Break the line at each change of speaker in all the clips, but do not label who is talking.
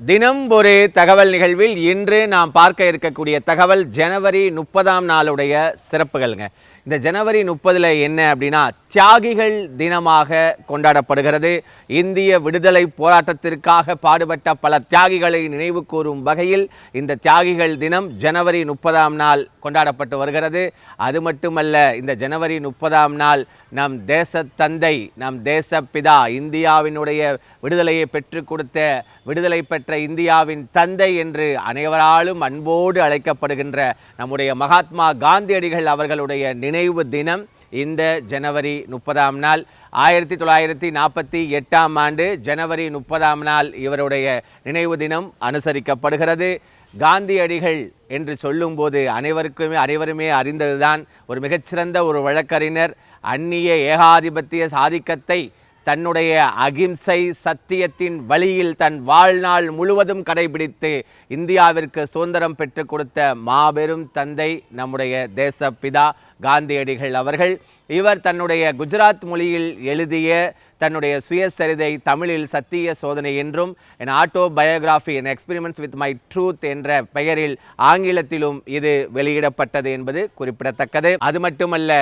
தினம் ஒரு தகவல் நிகழ்வில் இன்று நாம் பார்க்க இருக்கக்கூடிய தகவல் ஜனவரி முப்பதாம் நாளுடைய சிறப்புகள்ங்க. இந்த ஜனவரி முப்பதில் என்ன அப்படின்னா தியாகிகள் தினமாக கொண்டாடப்படுகிறது. இந்திய விடுதலை போராட்டத்திற்காக பாடுபட்ட பல தியாகிகளை நினைவு கூறும் வகையில் இந்த தியாகிகள் தினம் ஜனவரி முப்பதாம் நாள் கொண்டாடப்பட்டு வருகிறது. அது மட்டுமல்ல இந்த ஜனவரி முப்பதாம் நாள் நம் தேச தந்தை நம் தேசப்பிதா இந்தியாவினுடைய விடுதலையை பெற்றுக் கொடுத்த விடுதலை பெற்ற இந்தியாவின் தந்தை என்று அனைவராலும் அன்போடு அழைக்கப்படுகின்ற நம்முடைய மகாத்மா காந்தியடிகள் அவர்களுடைய நினைவு தினம் இந்த ஜனவரி முப்பதாம் நாள். ஆயிரத்தி தொள்ளாயிரத்தி நாற்பத்தி எட்டாம் ஆண்டு ஜனவரி முப்பதாம் நாள் இவருடைய நினைவு தினம் அனுசரிக்கப்படுகிறது. காந்தியடிகள் என்று சொல்லும்போது அனைவருக்குமே அனைவருமே அறிந்ததுதான் ஒரு மிகச்சிறந்த ஒரு வழக்கறிஞர் அந்நிய ஏகாதிபத்திய சாதிக்கத்தை தன்னுடைய அகிம்சை சத்தியத்தின் வழியில் தன் வாழ்நாள் முழுவதும் கடைபிடித்து இந்தியாவிற்கு சுதந்திரம் பெற்றுக் கொடுத்த மாபெரும் தந்தை நம்முடைய தேசப்பிதா காந்தியடிகள் அவர்கள். இவர் தன்னுடைய குஜராத் மொழியில் எழுதிய தன்னுடைய சுயசரிதை தமிழில் சத்திய சோதனை என்றும் என் ஆட்டோ பயோகிராஃபி என் எக்ஸ்பிரிமெண்ட்ஸ் வித் மை ட்ரூத் என்ற பெயரில் ஆங்கிலத்திலும் இது வெளியிடப்பட்டது என்பது குறிப்பிடத்தக்கது. அது மட்டுமல்ல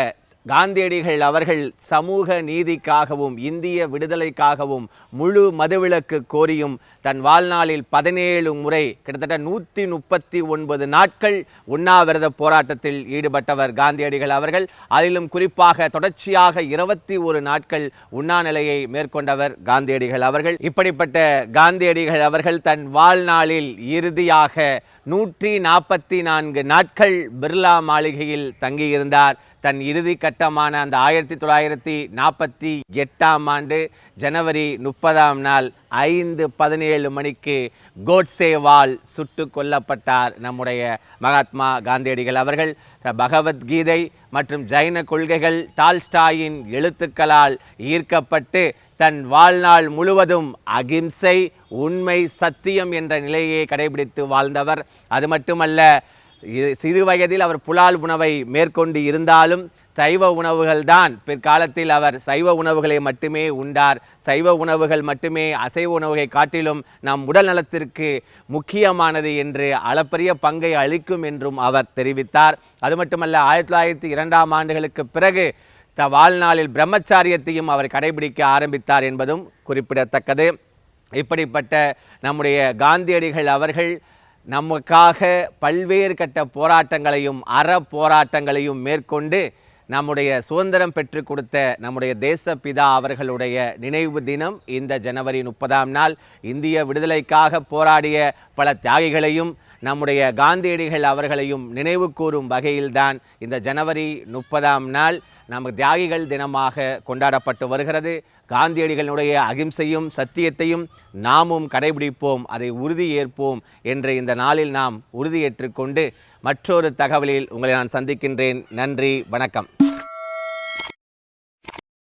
காந்தியடிகள் அவர்கள் சமூக நீதிக்காகவும் இந்திய விடுதலைக்காகவும் முழு மதுவிலக்கு கோரியும் தன் வாழ்நாளில் பதினேழு முறை கிட்டத்தட்ட நூற்றி முப்பத்தி ஒன்பது நாட்கள் உண்ணாவிரத போராட்டத்தில் ஈடுபட்டவர் காந்தியடிகள் அவர்கள். அதிலும் குறிப்பாக தொடர்ச்சியாக இருபத்தி ஒரு நாட்கள் உண்ணாநிலையை மேற்கொண்டவர் காந்தியடிகள் அவர்கள். இப்படிப்பட்ட காந்தியடிகள் அவர்கள் தன் வாழ்நாளில் இறுதியாக நூற்றி நாற்பத்தி நான்கு நாட்கள் பிர்லா மாளிகையில் தங்கியிருந்தார். தன் இறுதி கட்டமான அந்த ஆயிரத்தி தொள்ளாயிரத்தி நாற்பத்தி எட்டாம் ஆண்டு ஜனவரி முப்பதாம் நாள் ஐந்து பதினேழு மணிக்கு கோட்சேவால் சுட்டு கொல்லப்பட்டார் நம்முடைய மகாத்மா காந்தியடிகள் அவர்கள். பகவத்கீதை மற்றும் ஜைன கொள்கைகள் டால்ஸ்டாயின் எழுத்துக்களால் ஈர்க்கப்பட்டு தன் வாழ்நாள் முழுவதும் அகிம்சை உண்மை சத்தியம் என்ற நிலையை கடைபிடித்து வாழ்ந்தவர். அது மட்டுமல்ல சிறு வயதில் அவர் புலால் உணவை மேற்கொண்டு இருந்தாலும் சைவ உணவுகள் தான். பிற்காலத்தில் அவர் சைவ உணவுகளை மட்டுமே உண்டார். சைவ உணவுகள் மட்டுமே அசைவ உணவுகளை காட்டிலும் நம் உடல் நலத்திற்கு முக்கியமானது என்று அளப்பரிய பங்கை அளிக்கும் என்றும் அவர் தெரிவித்தார். அது மட்டுமல்ல ஆயிரத்தி தொள்ளாயிரத்தி இரண்டாம் ஆண்டுகளுக்கு பிறகு த வாழ்நாளில் பிரம்மச்சாரியத்தையும் அவர் கடைபிடிக்க ஆரம்பித்தார் என்பதும் குறிப்பிடத்தக்கது. இப்படிப்பட்ட நம்முடைய காந்தியடிகள் அவர்கள் நமக்காக பல்வேறு கட்ட போராட்டங்களையும் அற போராட்டங்களையும் மேற்கொண்டு நம்முடைய சுதந்திரம் பெற்றுக் கொடுத்த நம்முடைய தேசப்பிதா அவர்களுடைய நினைவு தினம் இந்த ஜனவரி முப்பதாம் நாள். இந்திய விடுதலைக்காக போராடிய பல தியாகிகளையும் நம்முடைய காந்தியடிகள் அவர்களையும் நினைவு கூறும் வகையில்தான் இந்த ஜனவரி முப்பதாம் நாள். நமக்கு தியாகிகள் தினமாக கொண்டாடப்பட்டு வருகிறது. காந்தியடிகளுடைய அகிம்சையும் சத்தியத்தையும் நாமும் கடைபிடிப்போம் அதை உறுதி ஏற்போம் என்ற இந்த நாளில் நாம் உறுதியேற்றுக்கொண்டு மற்றொரு தகவலில் உங்களை நான் சந்திக்கின்றேன். நன்றி வணக்கம்.